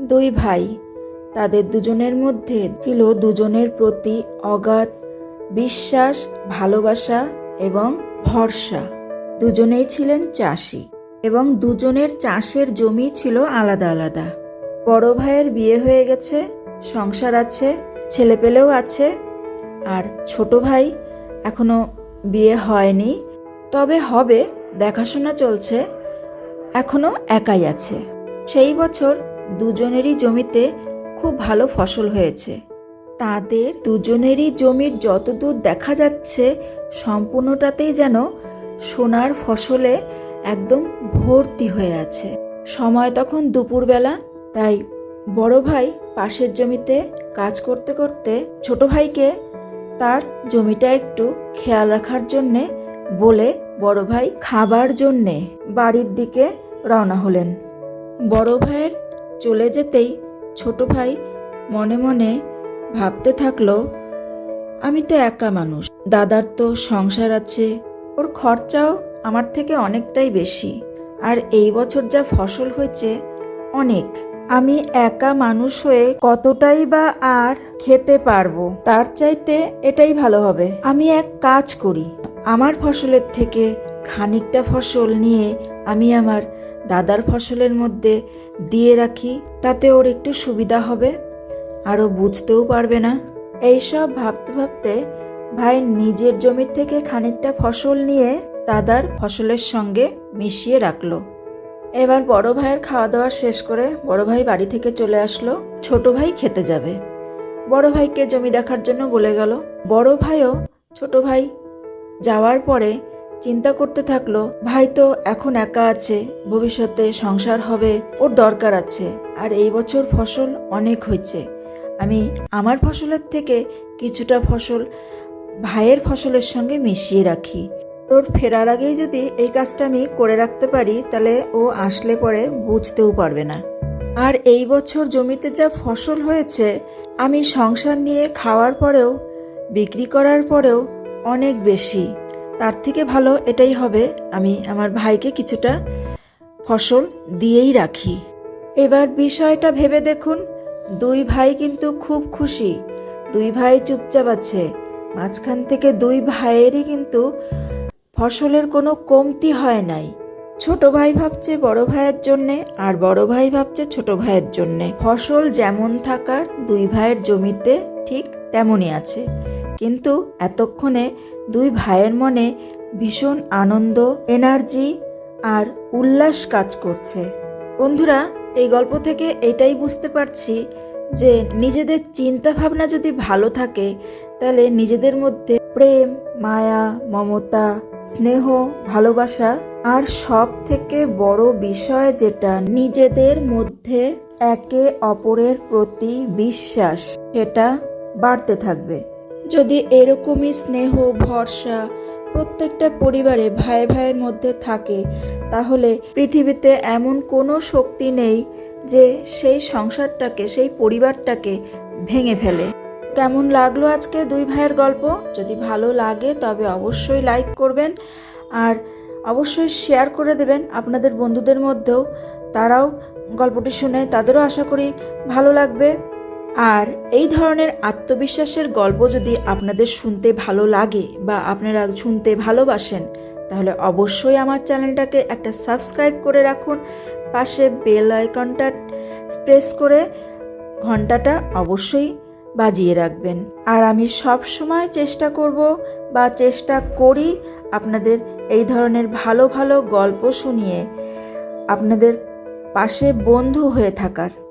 দুই ভাই। তাদের দুজনের মধ্যে ছিল দুজনের প্রতি অগাধ বিশ্বাস, ভালোবাসা এবং ভরসা। দুজনেই ছিলেন চাষি এবং দুজনের চাষের জমি ছিল আলাদা আলাদা। বড় ভাইয়ের বিয়ে হয়ে গেছে, সংসার আছে, ছেলেপেলেও আছে আর ছোট ভাই এখনও বিয়ে হয়নি। তবে হবে, দেখাশোনা চলছে, এখনও একাই আছে। সেই বছর দুজনেরই জমিতে খুব ভালো ফসল হয়েছে। তাদের দুজনেরই জমির যতদূর দেখা যাচ্ছে, সম্পূর্ণটাতেই যেন সোনার ফসলে একদম ভর্তি হয়ে আছে। সময় তখন দুপুরবেলা, তাই বড় ভাই পাশের জমিতে কাজ করতে করতে ছোট ভাইকে তার জমিটা একটু খেয়াল রাখার জন্যে বলে বড় ভাই খাবার জন্যে বাড়ির দিকে রওনা হলেন। বড় ভাইয়ের চলে যেতেই ছোট ভাই মনে মনে ভাবতে থাকল, আমি তো একা মানুষ। দাদার তো সংসার আছে। ওর খরচাও আমার থেকে অনেকটাই বেশি। আর এই বছর যা ফসল হয়েছে, অনেক। আমি একা মানুষ হয়ে কতটাই বা আর খেতে পারব, তার চাইতে এটাই ভালো হবে। আমি এক কাজ করি। আমার ফসলের থেকে খানিকটা ফসল নিয়ে আমি আমার দাদার ফসলের মধ্যে দিয়ে রাখি, তাতে ওর একটু সুবিধা হবে। আরও বুঝতেও পারবে না। এইসব ভাবতে ভাবতে ভাই নিজের জমির থেকে খানিকটা ফসল নিয়ে দাদার ফসলের সঙ্গে মিশিয়ে রাখল। এবার বড় ভাইয়ের খাওয়া দাওয়া শেষ করে বড় ভাই বাড়ি থেকে চলে আসলো। ছোট ভাই খেতে যাবে। বড় ভাইকে জমি দেখার জন্য বলে গেল। বড় ভাইও ছোট ভাই যাওয়ার পরে চিন্তা করতে থাকল, ভাই তো এখন একা আছে, ভবিষ্যতে সংসার হবে, ওর দরকার আছে, আর এই বছর ফসল অনেক হয়েছে। আমি আমার ফসলের থেকে কিছুটা ফসল ভাইয়ের ফসলের সঙ্গে মিশিয়ে রাখি। ওর ফেরার আগেই যদি এই কাজটা আমি করে রাখতে পারি, তাহলে ও আসলে পরে বুঝতেও পারবে না। আর এই বছর জমিতে যা ফসল হয়েছে, আমি সংসার নিয়ে খাওয়ার পরেও, বিক্রি করার পরেও অনেক বেশি। তার থেকে ভালো এটাই হবে, আমি আমার ভাইকে কিছুটা ফসল দিয়েই রাখি। এবার বিষয়টা ভেবে দেখুন, দুই ভাই কিন্তু খুব খুশি, দুই ভাই চুপচাপ আছে, মাঝখান থেকে দুই ভাইয়েরই কিন্তু ফসলের কোনো কমতি হয় নাই। ছোট ভাই ভাবছে বড় ভাইয়ের জন্যে, আর বড় ভাই ভাবছে ছোট ভাইয়ের জন্যে। ফসল যেমন থাকার দুই ভাইয়ের জমিতে ঠিক তেমনই আছে। কিন্তু এতক্ষণে দুই ভাইয়ের মনে ভীষণ আনন্দ, এনার্জি আর উল্লাস কাজ করছে। বন্ধুরা, এই গল্প থেকে এটাই বুঝতে পারছি যে নিজেদের চিন্তা ভাবনা যদি ভালো থাকে, তাহলে নিজেদের মধ্যে প্রেম, মায়া, মমতা, স্নেহ, ভালোবাসা আর সব থেকে বড় বিষয় যেটা নিজেদের মধ্যে একে অপরের প্রতি বিশ্বাস, সেটা বাড়তে থাকবে। যদি এরকমই স্নেহ, ভরসা প্রত্যেকটা পরিবারে ভাই ভাইয়ের মধ্যে থাকে, তাহলে পৃথিবীতে এমন কোনো শক্তি নেই যে সেই সংসারটাকে, সেই পরিবারটাকে ভেঙে ফেলে। কেমন লাগল আজকে দুই ভাইয়ের গল্প? যদি ভালো লাগে, তবে অবশ্যই লাইক করবেন আর অবশ্যই শেয়ার করে দেবেন আপনাদের বন্ধুদের মধ্যেও। তারাও গল্পটি শুনে তাদেরও আশা করি ভালো লাগবে। আর এই ধরনের আত্মবিশ্বাসের গল্প যদি আপনাদের শুনতে ভালো লাগে বা আপনারা শুনতে ভালোবাসেন, তাহলে অবশ্যই আমার চ্যানেলটাকে একটা সাবস্ক্রাইব করে রাখুন। পাশে বেল আইকনটা প্রেস করে ঘন্টাটা অবশ্যই বাজিয়ে রাখবেন। আর আমি সব সময় চেষ্টা করব বা চেষ্টা করি আপনাদের এই ধরনের ভালো ভালো গল্প শুনিয়ে আপনাদের পাশে বন্ধু হয়ে থাকার।